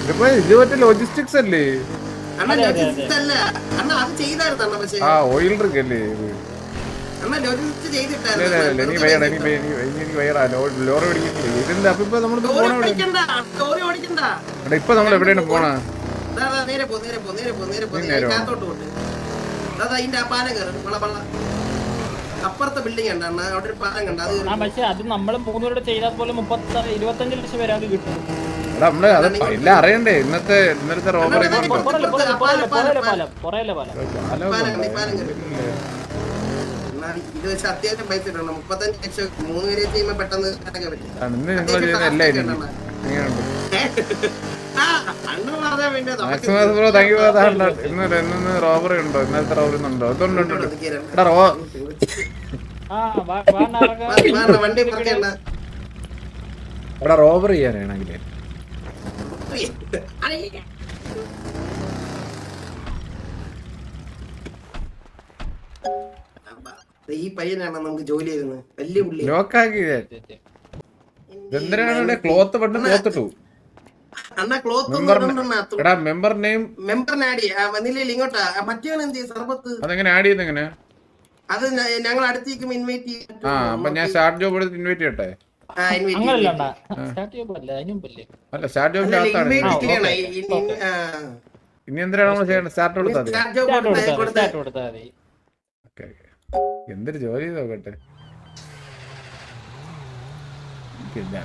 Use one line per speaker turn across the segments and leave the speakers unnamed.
ഇതിപ്പോ ഇത് മറ്റേ ലോജിസ്റ്റിക്സ് അല്ലേ? ആ ഓയിൽ ഡ്രിങ്ക് അല്ലേ
ചെയ്തിട്ടായിരുന്നു.
വയ്യടാ നീ എനിക്ക് വയ്യടാ ലോറി ഓടിക്കത്തില്ല? ഇതെന്താ അപ്പൊ ഇപ്പൊ
ലോറി
പോണ ഇപ്പൊ നമ്മൾ എവിടെയാണ് പോണ?
ദാ, ദാ, നേരെ പോ നേരെ പോ നേരെ പോ നേരെ പോ. നേരെ? കാത്തോട്ട് പോട്ട് അതാ അതിന്റെ ആ പാലം കയറും. വള അപ്പുറത്തെ ബിൽഡിംഗ് ഉണ്ട് അവിടെ ഒരു പാലം കണ്ട അത്
ആ പക്ഷെ അത് നമ്മൾ മൂന്നുപേരുടെ ചെയ്താൽ പോലെ മുപ്പത്തി ഇരുപത്തഞ്ച് ലക്ഷം വരെ അത് കിട്ടും.
എടാ നമ്മൾ അത് എല്ലാം അറിയണ്ടേ ഇന്നത്തെ ഇന്നലത്തെ റോബറി
ഇത് വെച്ച് അത്യാവശ്യം പൈസ ഇടണം മുപ്പത്തഞ്ച് ലക്ഷം മൂന്ന് പേരെ ചെയ്യുമ്പോ പെട്ടെന്ന് അടക്കാൻ പറ്റും.
നിങ്ങൾ ചെയ്യുന്ന എല്ലാം എനിക്ക് എങ്ങനെയുണ്ട് മാക്സിമം ബ്രോ താങ്ക് യു ഇന്ന് ഇന്ന് റോബറി ഉണ്ടോ? ഇന്നലത്തെ റോബറി ഉണ്ടോ. എടാ റോ. എടാ റോബറി ചെയ്യാനാണെങ്കിൽ
ഈ പയ്യനാണ് നമുക്ക് ജോലി ചെയ്യുന്നത്? വലിയ പുള്ളി
ലോക്കാക്കി ഇതെന്തിനാണ് ക്ലോത്ത് പെട്ടെന്ന് ക്ലോത്ത് ഇട്ടു?
അണ്ണാ ക്ലോത്ത്
മെമ്പർ എടാ മെമ്പർ നെയിം
മെമ്പറിനെ ഇങ്ങോട്ടാ. ആ, മറ്റവൻ എന്ത് ചെയ്യും? സർബത്ത്.
അതെങ്ങനെ ആഡ് ചെയ്യുന്ന
അത് ഞങ്ങൾ അടുത്തേക്കും ഇൻവൈറ്റ് ചെയ്യും.
ആ അപ്പൊ ഞാൻ സ്റ്റാർട്ട് ജോബ് എടുത്ത് ഇൻവൈറ്റ് ചെയ്യട്ടെ? അല്ല സ്റ്റാർട്ട്. ഇനി എന്തിനാണ് നമ്മൾ ചെയ്യേണ്ടത് സ്റ്റാർട്ട് കൊടുത്താൽ മതി. എന്തൊരു ജോലി ചെയ്ത് നോക്കട്ടെ. പിന്നെ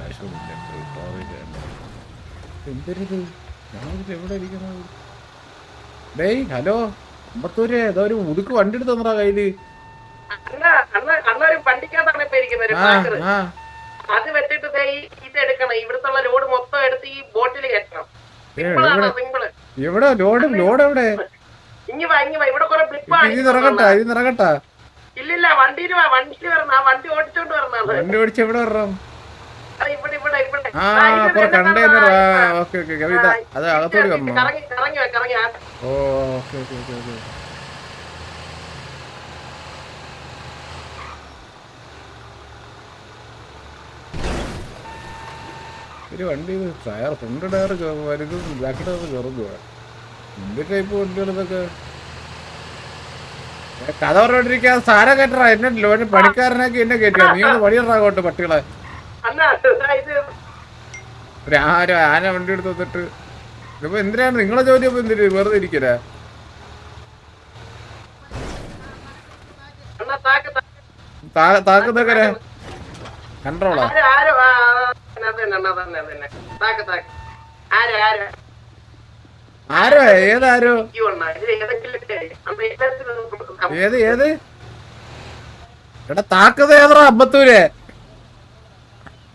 എന്തൊരിത്? ഞാനിത് എവിടെ ഇരിക്കുന്നത് ഡേയ് ഹലോ? അമ്പത്തൂര് ഏതോ ഒരു മുതുക്ക് വണ്ടി എടുത്ത് തന്നടാ കയ്യിൽ.
അത് വെച്ചിട്ട് ഇത് എടുക്കണം ഇവിടുത്തെ ലോഡ് മൊത്തം എടുത്ത് ഈ ബോട്ടിൽ കയറ്റണം.
എവിടെ? ലോഡ് ലോഡ് എവിടെ?
ബ്ലിപ്പാണ്
ഇത്
ഇല്ലില്ല വണ്ടിയിൽ വണ്ടിയിൽ വരണം വണ്ടി ഓടിച്ചോണ്ട് വരണം
വണ്ടി ഓടിച്ച് എവിടെ വരണം
അത് ഇവിടെ ഇവിടെ ഇവിടെ
ആ കുറെ കണ്ടെയ്നർ ഓക്കെ ഓക്കെ അത് അകത്തോടി. ഓ ഓക്കെ ഓക്കെ ഓക്കെ ഓക്കെ. ഒരു വണ്ടി ടയർ ഫ്രണ്ട് ടയർ വരുന്നത് ബാക്ക് ടയർ കയറുന്നു എന്ത് ടൈപ്പ് വണ്ടികളിതൊക്കെ കഥ പറഞ്ഞോണ്ടിരിക്കാൻ സാരം കെട്ടറ എന്നെ ലോന് പണിക്കാരനാക്കി എന്നെ കയറ്റിയ നീ ഒന്ന് പണിയിടാകോട്ടെ പട്ടികളെ? ആരും ആന വണ്ടി എടുത്ത് വന്നിട്ട്. ഇപ്പൊ എന്തിനാണ് നിങ്ങളെ ജോലി അപ്പൊ എന്തിനു? വെറുതെ ഇരിക്കല
അണ്ണാ താക്ക് താക്ക്.
താക്കുന്നൊക്കെ കൺട്രോളാ.
ആരോ
ഏതാരോ? ഏത് ഏത്? എടാ താക്കത് ഏതാ അമ്പത്തൂര്.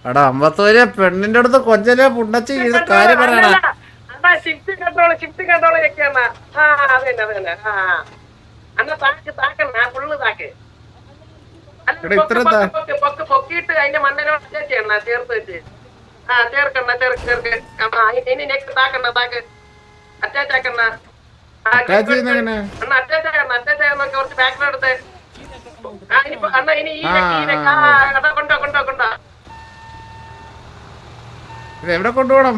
എടാ അമ്പത്തൂര് പെണ്ണിന്റെ അടുത്ത് കൊഞ്ചലെ പുണ്ടച്ച് കാര്യം പറയണ
ഷിഫ്റ്റ് കൺട്രോൾ ഷിഫ്റ്റ് ആ അത് തന്നെ അത് തന്നെ ആ താക്ക് ഫുള്ള് താക്ക്. പൊക്ക്, പൊക്കിയിട്ട് അതിന്റെ ചേർത്ത് വെച്ച്. ആ ചേർക്കണ്ണ ചേർക്ക് ചേർക്ക്. ഇനി നെക്സ്റ്റ് താക്കണ്ണ താക്ക് അറ്റാച്ച് ആക്കണ്ണ ആ,
അറ്റാച്ച്
അണ്ണാ അറ്റാച്ച് ആക്കണ്ണ അറ്റാച്ച് ആക്കണ്ണ കുറച്ച് ബാക്കിലെടുത്ത് ആ ഇനി അണ്ണാ ഇനി ഈ
ആ,
നെക്ക്, ഈ നെക്ക്.
ആ,
ആ അതാ കൊണ്ടോ കൊണ്ടോ കൊണ്ടോ
ഇത് എവിടെ കൊണ്ടുപോകണം?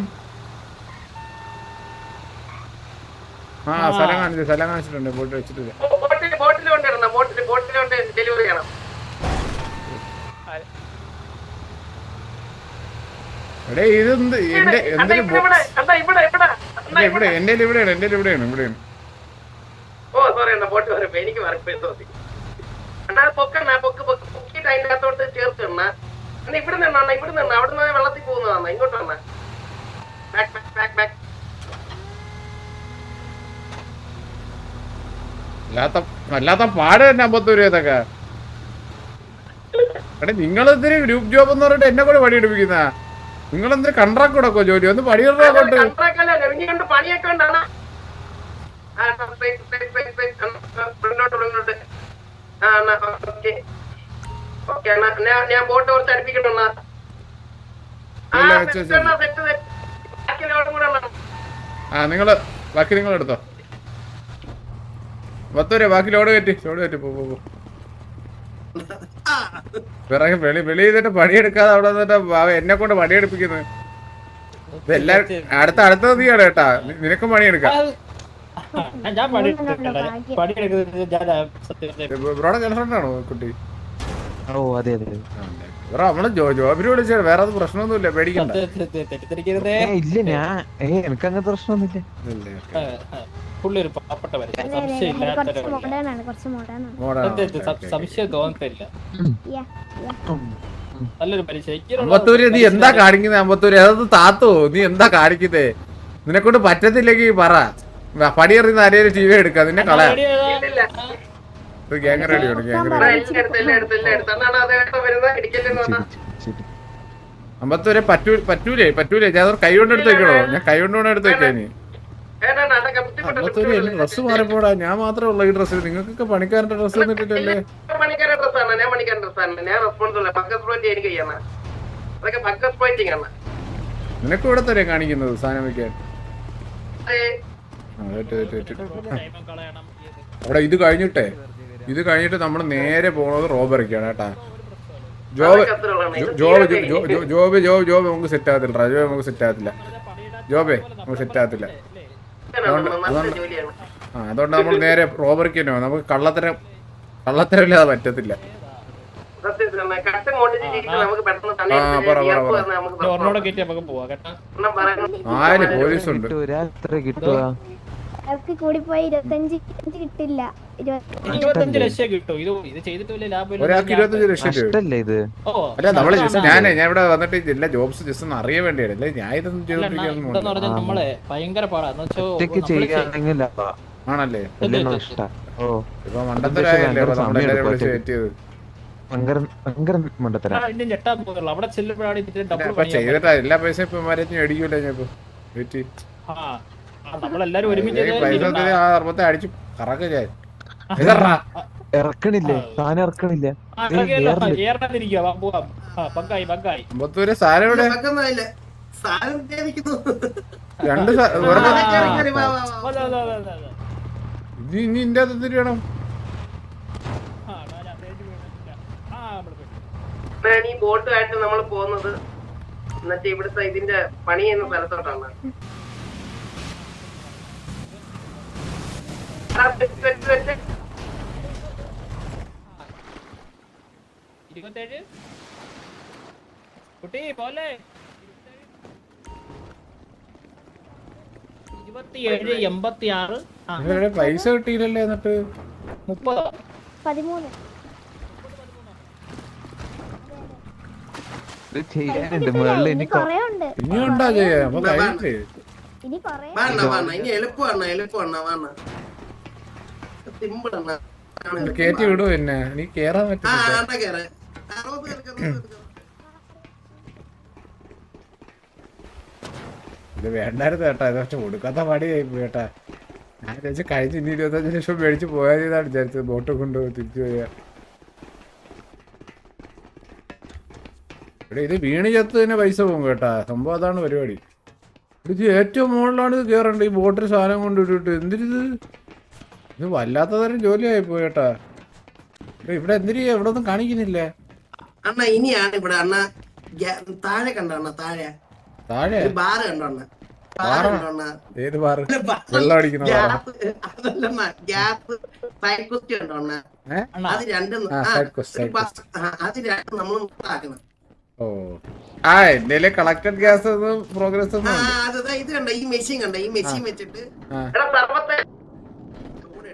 ആ സ്ഥലം കാണിച്ചു സ്ഥലം കാണിച്ചിട്ടുണ്ട് പോയിട്ട് വെച്ചിട്ടില്ല. എടേ ഇത് എന്ത്
എന്റെ
എന്തൊരു
ഇവിടെ ഇവിടെ അണ്ണാ ഇവിടെ ഇവിടെ അണ്ണാ
ഇവിടെ എന്റെ ഇവിടെയാണ് എന്റെ ഇവിടെയാണ് ഇവിടെയാണ്.
ഓ സോറി അണ്ണാ ബോട്ട് എനിക്ക് തോന്നി അണ്ണാ പൊക്കണ്ണ പൊക്ക് പൊക്ക് പൊക്കിയിട്ട് അതിന്റെ അകത്തോട്ട് ചേർത്ത് ഇവിടെ നിന്നാണ് അണ്ണാ ഇവിടെ നിന്ന് അവിടെ നിന്ന് വെള്ളത്തിൽ പോകുന്നതാണ് ഇങ്ങോട്ട് അണ്ണാ ബാക്ക് ബാക്ക് ബാക്ക് ബാക്ക്
അല്ലാത്ത അല്ലാത്ത പാട് തന്നെ അമ്പത്തൂര് ഇതൊക്കെ എടാ നിങ്ങൾ എന്തിനു ഗ്രൂപ്പ് ജോബ് എന്ന് പറഞ്ഞിട്ട് എന്നെ കൂടെ പണിയെടുപ്പിക്കുന്ന നിങ്ങൾ എന്തിനു കൺട്രാക്ട് കൊടുക്കോ ജോലി ഒന്ന്
പണി കൊണ്ട് പണിയൊക്കെ ഉണ്ടാണ് ആ, ഓക്കെ ഞാൻ ഞാൻ ബോട്ട് കുറച്ച് അടുപ്പിക്കട്ടോ ആ
നിങ്ങൾ ബാക്കി നിങ്ങൾ എടുത്തോ. പത്തൂരെ ബാക്കി ലോഡ് കയറ്റി ലോഡ് കയറ്റി പോ പോ, പിറകെ വെളി വെളി ചെയ്തിട്ട് പണിയെടുക്കാതെ അവിടെ നിന്നിട്ട് എന്നെ കൊണ്ട് പണിയെടുപ്പിക്കുന്നത് എല്ലാരും അടുത്ത അടുത്ത നീയാണ് കേട്ടാ. നി- നിനക്കും പണിയെടുക്കാം.
ആ, ഞാൻ പണി പണിയെടുക്കുന്നത് ഞാൻ സത്യം
ബ്രോടെ ഗേൾഫ്രണ്ടാണോ കുട്ടി?
ഓ അതെ അതെ.
ബ്രോ നമ്മൾ ജോ- ജോബിന് വിളിച്ചാൽ വേറെ അത് പ്രശ്നമൊന്നുമില്ല പേടിക്കണ്ട.
തെറ്റിദ്ധരിക്കരുതേ.
ഏ ഇല്ല ഞാൻ ഏ എനിക്ക് അങ്ങനത്തെ പ്രശ്നമൊന്നുമില്ല.
ഇല്ലേ?
ആ, ആ. പുള്ളി ഒരു പാവപ്പെട്ടവര്.
അതെ, അതെ, അതെ. കുറച്ച് ആണ് കുറച്ച് ആണ്.
അതെ, അതെ, സംശയം തോന്നത്തില്ല. നല്ലൊരു
അമ്പത്തൂര് നീ എന്താ കാണിക്കുന്നത് അമ്പത്തൂര്? അതൊന്ന് താത്തോ? നീ എന്താ കാണിക്കുന്നേ? നിന്നെ കൊണ്ട് പറ്റത്തില്ലെങ്കിൽ പറ പണിയെറിയുന്ന ആരെയും ടി വി എടുക്കാം. നിന്നെ കളയാ. ഗ്യാങ് റെഡിയാണ് ഗ്യാങ് റെഡി അമ്പത്തൂരെ പറ്റൂ പറ്റൂലേ പറ്റൂലേ. ഞാൻ കൈ കൊണ്ട് എടുത്തേക്കണോ ഞാൻ കൈ കൊണ്ട് വേണം എടുത്ത് വെക്കാൻ ഇനി.
ഏട്ടാ, അതൊക്കെ ബുദ്ധിമുട്ടുണ്ട്,
അമ്പത്തൂര് എന്റെ മാറിപ്പോടാ. ഞാൻ മാത്രമേ ഉള്ളൂ ഈ ഡ്രസ്സ് നിങ്ങൾക്കൊക്കെ പണിക്കാരന്റെ ഡ്രസ്സ് തന്നിട്ടില്ലല്ലേ? നിനക്ക് ഇവിടെ തരാ കാണിക്കുന്നത് സാധനം വെക്കാൻ. അവിടെ ഇത് കഴിഞ്ഞിട്ടേ? ഇത് കഴിഞ്ഞിട്ട് നമ്മൾ നേരെ പോണത് റോബറിക്കാണ് കേട്ടാ. Job job job job job നമുക്ക് സെറ്റ് ആകത്തില്ല ജോബ് നമുക്ക് സെറ്റ് ആകത്തില്ല. ജോബേ നമുക്ക് സെറ്റ് ആകത്തില്ല. ആ അതുകൊണ്ട് നമ്മൾ നേരെ റോബറിക്ക് തന്നെ പോകാം. നമുക്ക് കള്ളത്തരം കള്ളത്തരമില്ലാതെ പറ്റത്തില്ല. ആര് പോലീസ് ഉണ്ട്
കിട്ടൂല എത്ര കിട്ടുക
അവർക്ക് കൂടിപ്പോയി ഇരുപത്തഞ്ച് ഇരുപത്തഞ്ച് കിട്ടില്ല. ഇരുപത്തി
ഇരുപത്തഞ്ച് ലക്ഷം കിട്ടും. ഇത് ഇത് ചെയ്തിട്ട് വലിയ ലാഭം
ഒരാൾക്ക് ഇരുപത്തഞ്ച് ലക്ഷം രൂപ
ഇത്?
ഓ.
അല്ല നമ്മൾ ജസ്റ്റ് ഞാനേ ഞാൻ ഇവിടെ വന്നിട്ട് എല്ലാ ജോബ്സ് ജസ്റ്റ് ഒന്ന് അറിയാൻ വേണ്ടിയാണ് അല്ലേ ഞാൻ ഇതൊന്നും
ഇതെന്ന്
ചെയ്തോണ്ടിരിക്കുന്നു
പറഞ്ഞാൽ നമ്മളെ ഭയങ്കര
ഒറ്റയ്ക്ക് ലാഭാ.
ആണല്ലേ?
ഓ.
ഇപ്പൊ മണ്ടത്തരായല്ലേ ഇപ്പൊ നമ്മളെല്ലാരും
എടുക്കും
വിളിച്ച് കയറ്റിയത്.
ഭയങ്കര ഭയങ്കര മണ്ടത്തരാ.
ഇതിന്റെ ഞെട്ടാൻ പോകുന്നുള്ളൂ അവിടെ ചെല്ലുമ്പോഴാണ് ഇതിന്റെ ഡബിൾ
അപ്പൊ ചെയ്തിട്ടാ എല്ലാ പൈസ ഇപ്പൊ മരഞ്ഞു അടിക്കൂല ഞാൻ ഇപ്പൊ? വെയിറ്റ്
ആ, നമ്മളെല്ലാരും ഒരുമിച്ച്
അടിച്ചു. കറക്ക ഞാൻ. ഇതറാ.
ഇറക്കണില്ലേ? സാധനം ഇറക്കണില്ല.
രണ്ട് ഇന്റെ അത്.
ഞാൻ
ഈ ബോട്ടുമായിട്ട് നമ്മൾ പോകുന്നത് എന്നിട്ട് ഇവിടുത്തെ ഇതിന്റെ പണി ചെയ്യുന്ന സ്ഥലത്തോട്ടാണ് ആ, വെച്ച്, വെച്ച്, വെച്ച്.
ഇരുപത്തേഴ്? കുട്ടി പോലെ. ഇരുപത്തിയേഴ് എൺപത്തി ആറ്
പൈസ കിട്ടിയില്ലല്ലേ എന്നിട്ട്?
മുപ്പത്.
പതിമൂന്ന്.
ചെയ്യാനുണ്ട്. മുകളിൽ
ഇനി കൊറേ ഉണ്ട്
ചെയ്യാ.
ഇനി
ഇനി എളുപ്പമാണ് എളുപ്പമാണ് വേണ്ട. സിമ്പിൾ ആണ്.
കേറ്റി വിടുവോ എന്നെ നീ കേറാൻ. ഇത് വേണ്ടായിരുന്നു ചേട്ടാ ഇത് പക്ഷെ കൊടുക്കാത്ത പണിയായി ചേട്ടാ ഞാൻ ചോദിച്ചാൽ കഴിഞ്ഞ ഇനി ഇരുപത്തഞ്ച് ലക്ഷം മേടിച്ച് പോയാൽ വിചാരിച്ചത്. ബോട്ട് കൊണ്ടുപോയി തിരിച്ചു പോയാ ഇവിടെ ഇത് വീണ് ചത്തതിന് പൈസ പോകും കേട്ടാ. സംഭവം അതാണ് പരിപാടി. ഇത് ഏറ്റവും മുകളിലാണ് ഇത് കയറേണ്ടത് ഈ ബോട്ടിൽ സാധനം കൊണ്ട് ഇട്ടിട്ട്. എന്തിരിത് ഇത് വല്ലാത്ത തരം ജോലിയായി പോയി കേട്ടാ ഇവിടെ എന്തിരി ഇവിടെ ഒന്നും കാണിക്കുന്നില്ല?
അണ്ണ ഇനിയാണ് ഇവിടെ അണ്ണ താഴെ കണ്ട അണ്ണ താഴെ?
താഴെ?
ബാറ് കണ്ടോ അണ്ണ?
ഏത് ബാറ്? വെള്ളം അടിക്കുന്ന
സൈഡ് കണ്ടോ അത് രണ്ടും അത് രണ്ടും നമ്മൾ മുട്ടാക്കണം.
ഓ. ആ എന്റെ കളക്ടഡ് ഗ്യാസ് പ്രോഗ്രസ്
ഇത് കണ്ട ഈ മെഷീൻ കണ്ട ഈ മെഷീൻ വെച്ചിട്ട്.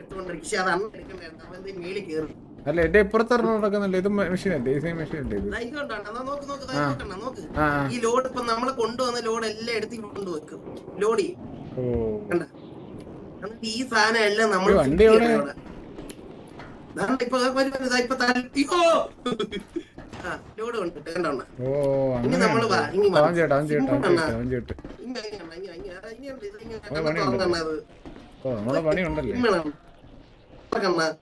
കൂടെ എടുത്തുകൊണ്ടിരിക്കും പക്ഷെ അത് അന്ന് എടുക്കണ്ടായിരുന്നു അവൻ ദേ മേളിൽ കയറും.
അല്ല എന്റെ ഇപ്പുറത്ത് നടക്കുന്നില്ല ഇത് മെഷീൻ അല്ലേ? ഈ സെയിം മെഷീൻ അല്ലേ.
ഈ ലോഡ് ഇപ്പൊ നമ്മൾ കൊണ്ടുവന്ന ലോഡ് എല്ലാം എടുത്ത് കൊണ്ടുവെക്കും ലോഡ് ഈ സാധനം എല്ലാം നമ്മൾ? ഇപ്പൊ! ആ ലോഡ് കണ്ടോ?
ഓ
ഇനി നമ്മൾ ഇനി. തുറക്കണ്ണാ.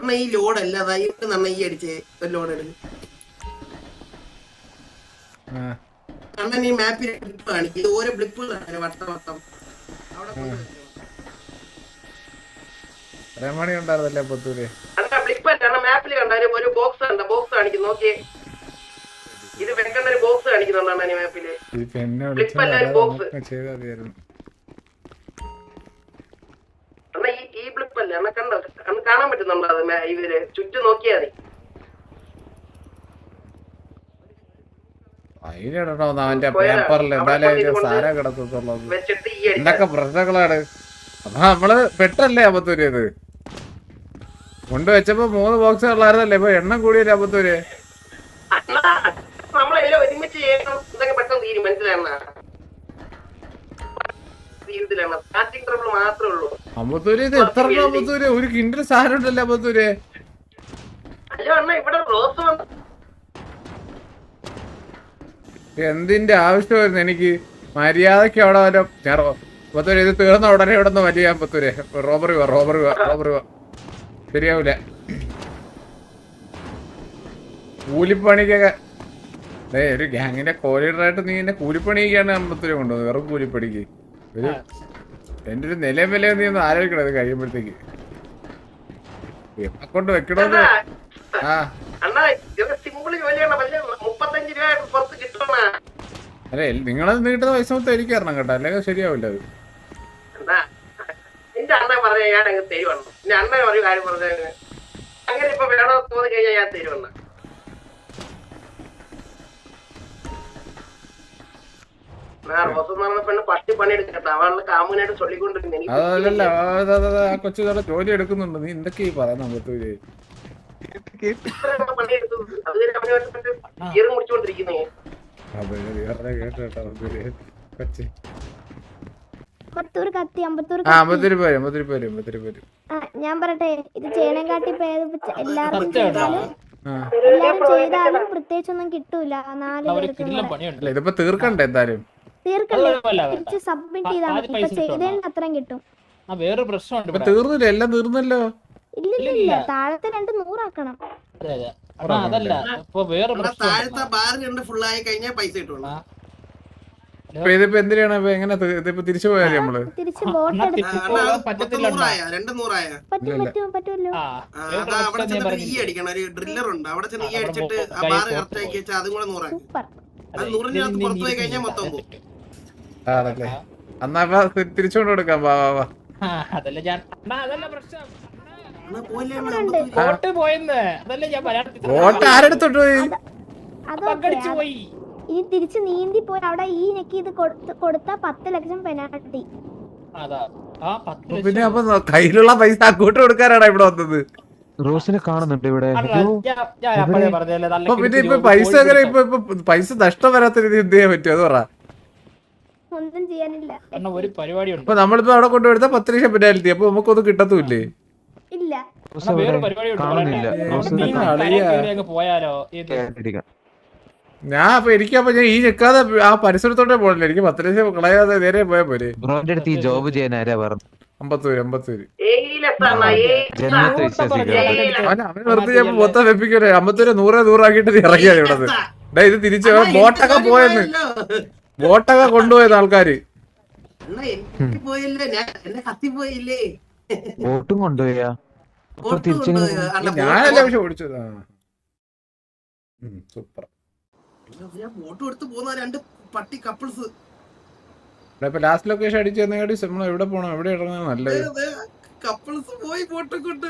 അമ്മ ഈ ലോഡ് അല്ല നമ്മ ഇവിടെ ഈ അടിച്ച് ഒരു ലോഡ് എടുക്കും.
ആ.
അണ്ണൻ ഈ മാപ്പിൽ ബ്ലിപ്പ് കാണിക്കും. ഇത് ഓരോ ബ്ലിപ്പുകളാണ് വട്ടം വട്ടം. അവിടെ
ഉണ്ടായിരുന്നല്ലേ പത്തൂര്?
ബ്ലിപ്പ് അല്ല മാപ്പിൽ കണ്ടാലും ഒരു- ബോക്സ് കണ്ട ബോക്സ് നോക്കിയേ. ഇത് വെക്കേണ്ട ഒരു ബോക്സ്
കാണിക്കുന്നുണ്ടാണ് മാപ്പിൽ
Flip അല്ല, ഒരു
ചെയ്താൽ മതിയായിരുന്നു.
അല്ലേ? അണ്ണ കണ്ടോ? അണ്ണ കാണാൻ പറ്റുന്നുണ്ടോ അത് ഇവർ ചുറ്റും നോക്കിയാ മതി.
അതിനിടണോ അവന്റെ പേപ്പറിൽ
കൊണ്ടിരുന്നത്
സാരം
അടിച്ച
എന്തൊക്കെ പ്രശ്നങ്ങളാണ്? അപ്പൊ നമ്മൾ പെട്ടല്ലേ അമ്പത്തൂര് കൊണ്ടുവച്ചപ്പോ മൂന്ന് ബോക്സ് ഉള്ളായിരുന്നല്ലേ? ഇപ്പൊ എണ്ണം കൂടിയല്ലേ അമ്പത്തൂര്
നമ്മളെല്ലാം ഒരുമിച്ച് ചെയ്യണം. ഇതൊക്കെ പെട്ടെന്ന് തീരും. മനസ്സിലാണ് തീരത്തിലാണ് ബാറ്റിംഗ് ട്രബിൾ മാത്രമേ ഉള്ളൂ.
അമ്പത്തൂര് ഇത് എത്ര അമ്പത്തൂര്? ഒരു കിണ്ടിൽ സാധനം ഉണ്ടല്ലേ അമ്പത്തൂര്.
അയ്യോ അണ്ണ ഇവിടെ റോസ് വന്നു
എന്തിന്റെ ആവശ്യമായിരുന്നു എനിക്ക്? മര്യാദയ്ക്ക് അവിടെ വല്ല ഞാൻ അമ്പത്തൂര് ഇത് തീർന്ന ഉടനെ ഇവിടെ നിന്ന് വലിയ അമ്പത്തൂര്. റോബറി വാ റോബറി വാ റോബറി വാ. ശരിയാവൂല. കൂലിപ്പണിക്കൊക്കെ ഒരു ഗ്യാങ്ങിന്റെ കോലീഡറായിട്ട് നീ എന്നെ കൂലിപ്പണിക്കാണ് അമ്പത്തൂര് കൊണ്ടുപോകുന്നത് വെറും കൂലിപ്പണിക്ക്. ഒരു എന്റെ ഒരു നിലയും വിലയും നീ ഒന്ന് ആലോചിക്കണം ഇത് കഴിയുമ്പോഴത്തേക്ക്. കൊണ്ട് വെക്കണോന്ന്? ആ.
കിട്ടണ.
അല്ലെ നിങ്ങളത് നീട്ടുന്ന പൈസ മൊത്തം എനിക്ക് തരണം കേട്ടോ. അല്ലെങ്കിൽ ശരിയാവില്ല അത്.
എന്റെ പറഞ്ഞ ഞാൻ തരുവണ്ണ. എന്റെ അണ്ണൻ ഒരു കാര്യം പറഞ്ഞ അങ്ങനെ ഇപ്പൊ വേണോ തോന്നി കഴിഞ്ഞാൽ ഞാൻ തരുവണ്ണ.
അതല്ല അത് അത് അത് ആ കൊച്ചു ജോലി എടുക്കുന്നുണ്ട്. നീ എന്തൊക്കെ ഈ പറയുന്ന പേര്
ആ ഞാൻ പറട്ടെ ഇത് ചേനം കാട്ടി എല്ലാവർക്കും
സത്യം
ചെയ്താലും പ്രത്യേകിച്ചൊന്നും കിട്ടൂല. നാല്
ഇതിപ്പോ തീർക്കണ്ടേ എന്തായാലും?
കുഴപ്പമില്ല,
സബ്മിറ്റ് ചെയ്താൽ മതി. ഇപ്പൊ ചെയ്തതിന് അത്രയും കിട്ടും.
ആ വേറൊരു പ്രശ്നമുണ്ട്
തീർന്നില്ല. എല്ലാം തീർന്നല്ലോ?
ഇല്ല ഇല്ല
ഇല്ല.
ഇല്ല. താഴത്തെ രണ്ട് നൂറാക്കണം.
അതെ, അതെ. അതല്ല. ഇപ്പൊ വേറെ
താഴത്തെ ബാർ രണ്ട് ഫുൾ ആയി കഴിഞ്ഞാൽ പൈസ കിട്ടുള്ളൂ.
ഇപ്പൊ ഇതിപ്പോ എന്തിനാണ്? ഇപ്പൊ എങ്ങനെ ഇതിപ്പോ തിരിച്ചു പോയാലേ
നമ്മൾ.
നൂറായ? നൂറായ?
വേറെ
ഡ്രില്ലർ ഉണ്ട്. അവിടെ ചെന്ന് ഈ
ആ, അവിടെ
അടിച്ചിട്ട് അതും കൂടെ
സൂപ്പർ.
അത് നൂറിനകത്ത് പുറത്ത് പോയി കഴിഞ്ഞാൽ മൊത്തം പോകും.
ആണല്ലേ അന്നാ തിരിച്ചുകൊണ്ട് കൊടുക്കാം. വാ വാ വാ.
അതല്ല ഞാൻ അതല്ല പ്രശ്നം. പോയെന്ന്. അതല്ല ഞാൻ
ആരെടുത്തോട്ട് പോയി?
അതൊക്കെ
പങ്കടിച്ചു പോയി.
ഇനി തിരിച്ച് നീന്തി പോയി അവിടെ ഈ നെക്കി ഇത് കൊടുത്ത പത്ത് ലക്ഷം പെനാൾട്ടി.
പിന്നെ അപ്പൊ കയ്യിലുള്ള പൈസ അങ്ങോട്ട് കൊടുക്കാനാണ് ഇവിടെ വന്നത്.
റോസിനെ കാണുന്നുണ്ട് ഇവിടെ.
ഞാൻ ഞാൻ അപ്പഴേ പറഞ്ഞല്ലേ
പിന്നെ ഇപ്പൊ പൈസ
അങ്ങനെ
ഇപ്പൊ ഇപ്പൊ പൈസ നഷ്ടം വരാത്ത രീതി എന്ത് ചെയ്യാൻ പറ്റുമോ അത് പറ.
ഒന്നും ചെയ്യാനില്ല.
ഒരു പരിപാടി ഉണ്ട്
അപ്പൊ നമ്മളിപ്പോ അവിടെ കൊണ്ടുവരുന്ന പത്ത് ലക്ഷം പെനാൽറ്റി അപ്പൊ നമുക്കൊന്നും കിട്ടത്തുമില്ലേ?
ഇല്ല.
ഞാൻ അപ്പൊ എനിക്കപ്പൊ ഞാൻ ഈ നിൽക്കാതെ ആ പരിസരത്തോട്ടേ പോകണില്ല എനിക്ക് പത്ത് ലക്ഷം കളയാതെ നേരെ പോയാ പോരെ.
ബ്രോന്റെ അടുത്ത് ഈ ജോബ് ചെയ്യാൻ ആരാ പറഞ്ഞു
അമ്പത്തൂര് അമ്പത്തൂര്. അവന് വെറുതെ ഞാൻ മൊത്തം അമ്പത്തൂര് നൂറേ നൂറാക്കിട്ട് ഇറങ്ങിയത് ഇവിടെ. ഡേ ഇത് തിരിച്ചു ബോട്ടൊക്കെ പോയെന്ന്. ബോട്ടൊക്കെ കൊണ്ടുപോയത് ആൾക്കാര്.
അണ്ണാ, എനിക്ക് പോയില്ലേ? ഞാൻ എന്നെ കത്തി പോയില്ലേ?
വോട്ടും കൊണ്ടുപോയാ?
ഞാനല്ല പക്ഷെ ഓടിച്ചത് സൂപ്പർ
കൊടുത്ത് പോകുന്ന രണ്ട് പട്ടി കപ്പിൾസ്
ഇപ്പൊ ലാസ്റ്റ് ലൊക്കേഷൻ അടിച്ചു തന്നെക്കാട്ടി നമ്മൾ എവിടെ പോണം? എവിടെ നല്ലത്.
കപ്പിൾസ് പോയി വോട്ട് കൊണ്ട്.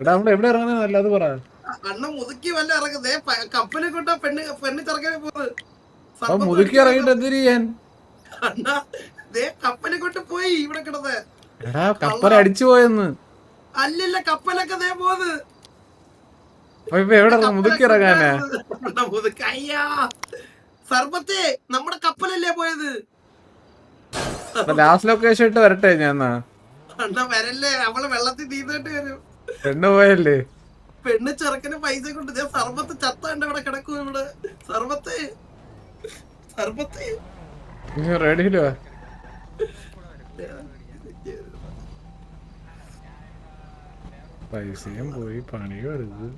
എടാ നമ്മൾ എവിടെ നല്ലത് പറ.
അണ്ണ മുതുക്കി വല്ല ഇറങ്ങുന്നേ കപ്പലെ കൊണ്ടാ പെണ്ണ് പെണ്ണ് പോകുന്നത്.
മുതുക്കി ഇറങ്ങിട്ട് എന്ത് ചെയ്യാൻ?
അണ്ണ ദേ കപ്പലെ കൊണ്ട് പോയി ഇവിടെ കിടന്ന്.
എടാ കപ്പൽ അടിച്ചു പോയെന്ന്.
അല്ലല്ല കപ്പലൊക്കെ ദേ പോകുന്നത്
എവിടെ മുതുക്കി ഇറങ്ങാനാ?
മുതുക്കി അയ്യാ. സർബത്തെ നമ്മുടെ കപ്പലല്ലേ പോയത്?
ലാസ്റ്റ് ലൊക്കേഷൻ ഇട്ട് വരട്ടെ ഞാൻ
വരല്ലേ? വെള്ളത്തിൽ വരും.
പെണ്ണ് പോയല്ലേ?
പെണ്ണ് ചെറുക്കന് പൈസ കൊണ്ട് ഞാൻ സർബത്ത് ചത്താണ്ട് ഇവിടെ കിടക്കും ഇവിടെ. സർബത്തെ
പൈസയും പോയി പണിയും എടുത്ത്.